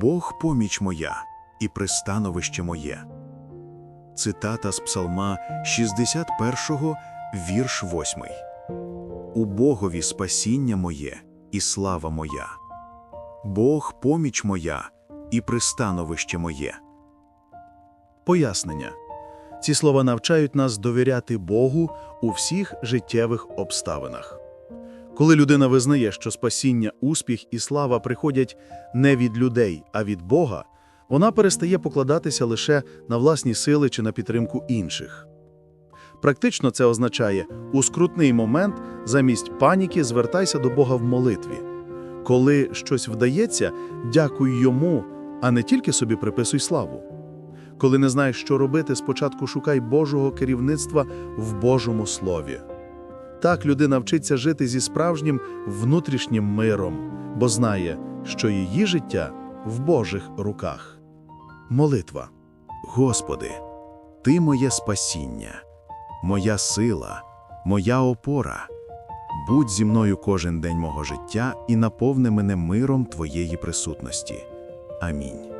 Бог поміч моя і пристановище моє. Цитата з Псалма 61, вірш 8. У Богові спасіння моє і слава моя. Бог поміч моя і пристановище моє. Пояснення. Ці слова навчають нас довіряти Богу у всіх життєвих обставинах. Коли людина визнає, що спасіння, успіх і слава приходять не від людей, а від Бога, вона перестає покладатися лише на власні сили чи на підтримку інших. Практично це означає, у скрутний момент замість паніки звертайся до Бога в молитві. Коли щось вдається, дякуй йому, а не тільки собі приписуй славу. Коли не знаєш, що робити, спочатку шукай Божого керівництва в Божому Слові. Так людина вчиться жити зі справжнім внутрішнім миром, бо знає, що її життя в Божих руках. Молитва. Господи, Ти моє спасіння, моя сила, моя опора. Будь зі мною кожен день мого життя і наповни мене миром Твоєї присутності. Амінь.